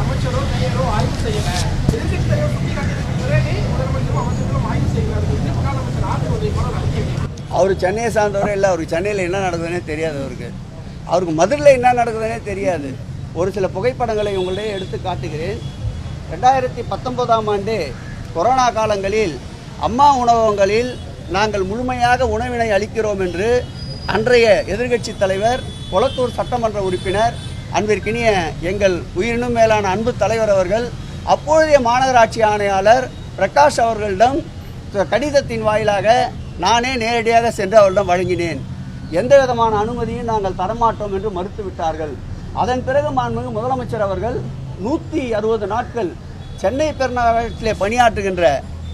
அமைச்சரோ மேயரோ ஆய்வு செய்யல. அவர் சென்னையை சார்ந்தவரே இல்லை அவருக்கு சென்னையில் என்ன நடக்குதுன்னே தெரியாது அவருக்கு. அவருக்கு மதுரையில் என்ன நடக்குதுன்னே தெரியாது. ஒரு சில புகைப்படங்களை உங்களிடையே எடுத்து காட்டுகிறேன். ரெண்டாயிரத்தி பத்தொன்பதாம் ஆண்டு கொரோனா காலங்களில் அம்மா உணவகங்களில் நாங்கள் முழுமையாக உணவினை அளிக்கிறோம் என்று அன்றைய எதிர்க்கட்சி தலைவர் கொளத்தூர் சட்டமன்ற உறுப்பினர் அன்பிற்கினிய எங்கள் உயிரினும் மேலான அன்பு தலைவர் அவர்கள் அப்பொழுதைய மாநகராட்சி ஆணையாளர் பிரகாஷ் அவர்களிடம் கடிதத்தின் வாயிலாக நானே நேரடியாக சென்று அவரிடம் வழங்கினேன். எந்த விதமான அனுமதியும் நாங்கள் தரமாட்டோம் என்று மறுத்துவிட்டார்கள் அதன் பிறகு மாண்புமிகு முதலமைச்சர் அவர்கள் நூற்றி அறுபது நாட்கள் சென்னை பெருநகரத்திலே பணியாற்றுகின்ற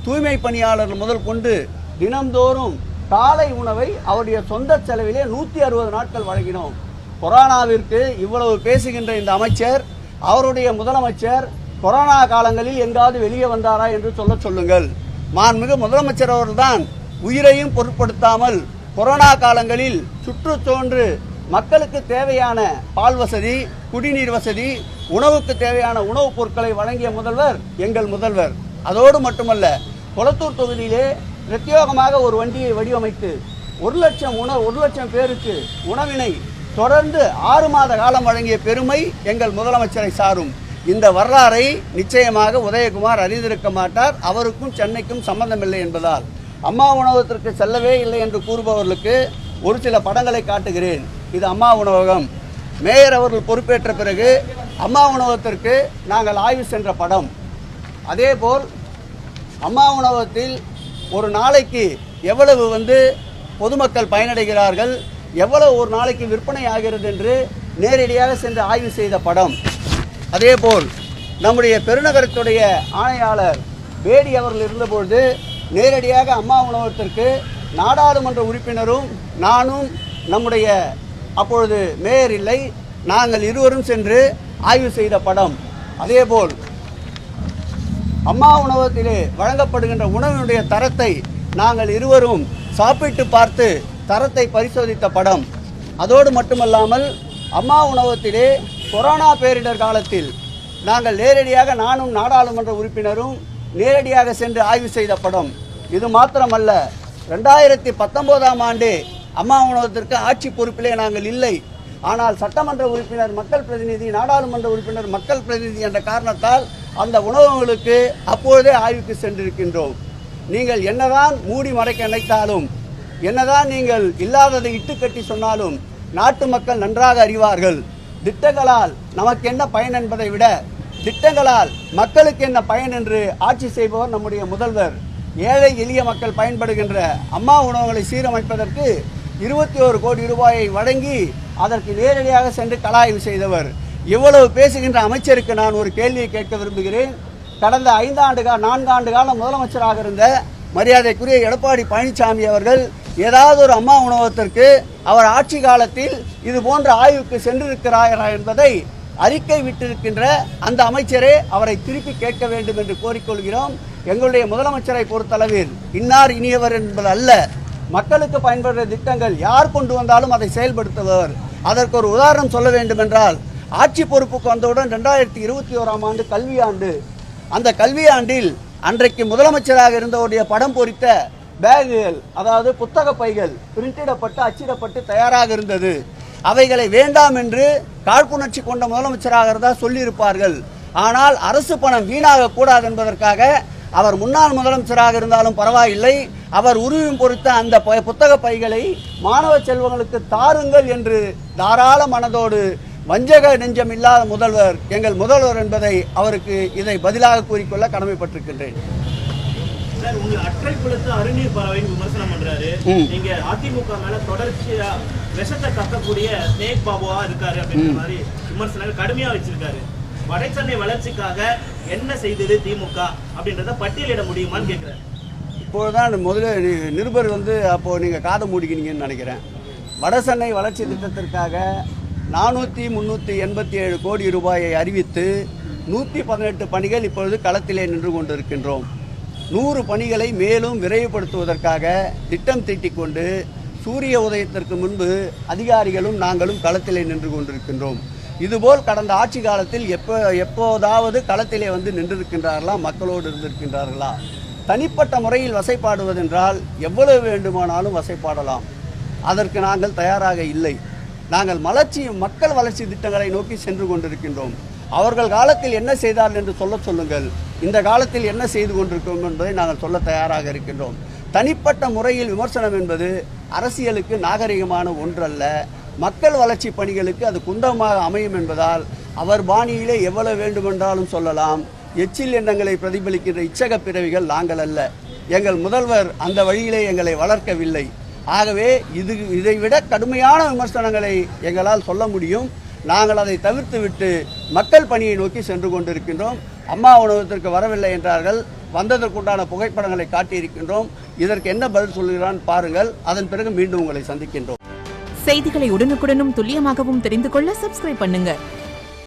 தூய்மை பணியாளர்கள் முதல் கொண்டு தினந்தோறும் காலை உணவை அவருடைய சொந்த செலவிலே நூற்றி அறுபது நாட்கள் வழங்கினோம். கொரோனாவிற்கு இவ்வளவு பேசுகின்ற இந்த அமைச்சர் அவருடைய முதலமைச்சர் கொரோனா காலங்களில் எங்காவது வெளியே வந்தாரா என்று சொல்ல சொல்லுங்கள். மாண்புமிகு முதலமைச்சர் அவர்கள்தான் உயிரையும் பொருட்படுத்தாமல் கொரோனா காலங்களில் சுற்றுச்சோன்று மக்களுக்கு தேவையான பால் வசதி குடிநீர் வசதி உணவுக்கு தேவையான உணவுப் பொருட்களை வழங்கிய முதல்வர் எங்கள் முதல்வர். அதோடு மட்டுமல்ல கொளத்தூர் தொகுதியிலே பிரத்யேகமாக ஒரு வண்டியை வடிவமைத்து ஒரு லட்சம் உணவு ஒரு லட்சம் பேருக்கு உணவினை தொடர்ந்து ஆறு மாத காலம் வழங்கிய பெருமை எங்கள் முதலமைச்சரை சாரும். இந்த வரலாறை நிச்சயமாக உதயகுமார் அறிந்திருக்க மாட்டார். அவருக்கும் சென்னைக்கும் சம்பந்தமில்லை என்பதால். அம்மா உணவகத்திற்கு செல்லவே இல்லை என்று கூறுபவர்களுக்கு ஒரு சில படங்களை காட்டுகிறேன். இது அம்மா உணவகம். மேயர் அவர்கள் பொறுப்பேற்ற பிறகு அம்மா உணவகத்திற்கு நாங்கள் ஆய்வு சென்ற படம். அதேபோல் அம்மா உணவகத்தில் ஒரு நாளைக்கு எவ்வளவு வந்து பொதுமக்கள் பயனடைகிறார்கள் எவ்வளவு ஒரு நாளைக்கு விற்பனை ஆகிறது என்று நேரடியாக சென்று ஆய்வு செய்த படம். அதேபோல் நம்முடைய பெருநகரத்துடைய ஆணையாளர் வேடி அவர்கள் இருந்தபொழுது நேரடியாக அம்மா உணவகத்திற்கு நாடாளுமன்ற உறுப்பினரும் நானும் நம்முடைய அப்பொழுது மேயர் இல்லை நாங்கள் இருவரும் சென்று ஆய்வு செய்த படம். அதேபோல் அம்மா உணவகத்திலே வழங்கப்படுகின்ற உணவினுடைய தரத்தை நாங்கள் இருவரும் சாப்பிட்டு பார்த்து தரத்தை பரிசோதித்த படம். அதோடு மட்டுமல்லாமல் அம்மா உணவகத்திலே கொரோனா பேரிடர் காலத்தில் நாங்கள் நேரடியாக நானும் நாடாளுமன்ற உறுப்பினரும் நேரடியாக சென்று ஆய்வு செய்த படம். இது மாத்திரமல்ல ரெண்டாயிரத்தி பத்தொம்போதாம் ஆண்டு அம்மா உணவகத்திற்கு ஆட்சி பொறுப்பிலே நாங்கள் இல்லை. ஆனால் சட்டமன்ற உறுப்பினர் மக்கள் பிரதிநிதி நாடாளுமன்ற உறுப்பினர் மக்கள் பிரதிநிதி என்ற காரணத்தால் அந்த உணவகங்களுக்கு அப்போதே ஆய்வுக்கு சென்றிருக்கின்றோம். நீங்கள் என்னதான் மூடி மறைக்க நினைத்தாலும் என்னதான் நீங்கள் இல்லாததை இட்டுக்கட்டி சொன்னாலும் நாட்டு மக்கள் நன்றாக அறிவார்கள். திட்டங்களால் நமக்கு என்ன பயன் என்பதை விட திட்டங்களால் மக்களுக்கு என்ன பயன் என்று ஆட்சி செய்பவர் நம்முடைய முதல்வர். ஏழை எளிய மக்கள் பயன்படுகின்ற அம்மா உணவுகளை சீரமைப்பதற்கு இருபத்தி ஒரு கோடி ரூபாயை வழங்கி அதற்கு நேரடியாக சென்று கலாய்வு செய்தவர். இவ்வளவு பேசுகின்ற அமைச்சருக்கு நான் ஒரு கேள்வியை கேட்க விரும்புகிறேன். கடந்த ஐந்தாண்டு கால நான்காண்டு கால முதலமைச்சராக இருந்த மரியாதைக்குரிய எடப்பாடி பழனிசாமி அவர்கள் ஏதாவது ஒரு அம்மா உணவகத்திற்கு அவர் ஆட்சி காலத்தில் இது போன்ற ஆய்வுக்கு சென்றிருக்கிறாரா என்பதை அறிக்கை விட்டிருக்கின்ற அந்த அமைச்சரே அவரை திருப்பி கேட்க வேண்டும் என்று கோரிக்கொள்கிறோம். எங்களுடைய முதலமைச்சரை பொறுத்தளவில் இன்னார் இனியவர் என்பது அல்ல. மக்களுக்கு பயன்படுற திட்டங்கள் யார் கொண்டு வந்தாலும் அதை செயல்படுத்துபவர். அதற்கு ஒரு உதாரணம் சொல்ல வேண்டுமென்றால் ஆட்சி பொறுப்புக்கு வந்தவுடன் ரெண்டாயிரத்தி இருபத்தி ஓராம் ஆண்டு கல்வியாண்டு. அந்த கல்வியாண்டில் அன்றைக்கு முதலமைச்சராக இருந்தவருடைய படம் பொறித்த பேகுகள் அதாவது புத்தக பைகள் பிரிண்டிடப்பட்டு அச்சிடப்பட்டு தயாராக இருந்தது. அவைகளை வேண்டாம் என்று காழ்ப்புணர்ச்சி கொண்ட முதலமைச்சராக இருந்தால் சொல்லியிருப்பார்கள். ஆனால் அரசு பணம் வீணாக கூடாது என்பதற்காக அவர் முன்னாள் முதலமைச்சராக இருந்தாலும் பரவாயில்லை. அவர் உருவம் பொறுத்த அந்த ப- புத்தக பைகளை மாணவ செல்வங்களுக்கு தாருங்கள் என்று தாராள மனதோடு வஞ்சக நெஞ்சம் இல்லாத முதல்வர் எங்கள் முதல்வர் என்பதை அவருக்கு இதை பதிலாக கூறிக்கொள்ள கடமைப்பட்டிருக்கின்றேன். கடுமையா வச்சிருக்காரு. வடசென்னை வளர்ச்சிக்காக என்ன செய்தது திமுக அப்படின்றத பட்டியலிட முடியுமான்னு கேக்குறாரு. இப்பொழுதுதான் முதல்ல நிருபர் வந்து அப்போது நீங்கள் காதை மூடிக்கினீங்கன்னு நினைக்கிறேன். வடசென்னை வளர்ச்சி திட்டத்திற்காக நானூற்றி முந்நூற்றி எண்பத்தி ஏழு கோடி ரூபாயை அறிவித்து நூற்றி பதினெட்டு பணிகள் இப்பொழுது களத்திலே நின்று கொண்டிருக்கின்றோம். நூறு பணிகளை மேலும் விரைவுபடுத்துவதற்காக திட்டம் தீட்டிக்கொண்டு சூரிய உதயத்திற்கு முன்பு அதிகாரிகளும் நாங்களும் களத்திலே நின்று கொண்டிருக்கின்றோம். இதுபோல் கடந்த ஆட்சி காலத்தில் எப்போ எப்போதாவது களத்திலே வந்து நின்றிருக்கின்றார்களா? மக்களோடு இருந்திருக்கின்றார்களா? தனிப்பட்ட முறையில் வசைப்பாடுவதென்றால் எவ்வளவு வேண்டுமானாலும் வசைப்பாடலாம். அதற்கு நாங்கள் தயாராக இல்லை. நாங்கள் வளர்ச்சி மக்கள் வளர்ச்சி திட்டங்களை நோக்கி சென்று கொண்டிருக்கின்றோம். அவர்கள் காலத்தில் என்ன செய்தார்கள் என்று சொல்ல சொல்லுங்கள். இந்த காலத்தில் என்ன செய்து கொண்டிருக்கோம் என்பதை நாங்கள் சொல்ல தயாராக இருக்கின்றோம். தனிப்பட்ட முறையில் விமர்சனம் என்பது அரசியலுக்கு நாகரிகமான ஒன்றல்ல. மக்கள் வளர்ச்சி பணிகளுக்கு அது குந்தமாக அமையும் என்பதால் அவர் பாணியிலே எவ்வளவு வேண்டுமென்றாலும் சொல்லலாம். எச்சில் எண்ணங்களை பிரதிபலிக்கின்ற இச்சக பிறவிகள் நாங்கள் அல்ல. எங்கள் முதல்வர் அந்த வழியிலே எங்களை வளர்க்கவில்லை. ஆகவே இது இதைவிட கடுமையான விமர்சனங்களை எங்களால் சொல்ல முடியும். நாங்கள் அதை தவிர்த்துவிட்டு மக்கள் பணியை நோக்கி சென்று கொண்டிருக்கின்றோம். அம்மா உணவகத்திற்கு வரவில்லை என்றார்கள். வந்ததற்குண்டான புகைப்படங்களை காட்டியிருக்கின்றோம். இதற்கு என்ன பதில் சொல்கிறான் பாருங்கள். அதன் பிறகு மீண்டும் உங்களை சந்திக்கின்றோம். செய்திகளை உடனுக்குடனும் துல்லியமாகவும் தெரிந்து கொள்ள சப்ஸ்கிரைப் பண்ணுங்கள்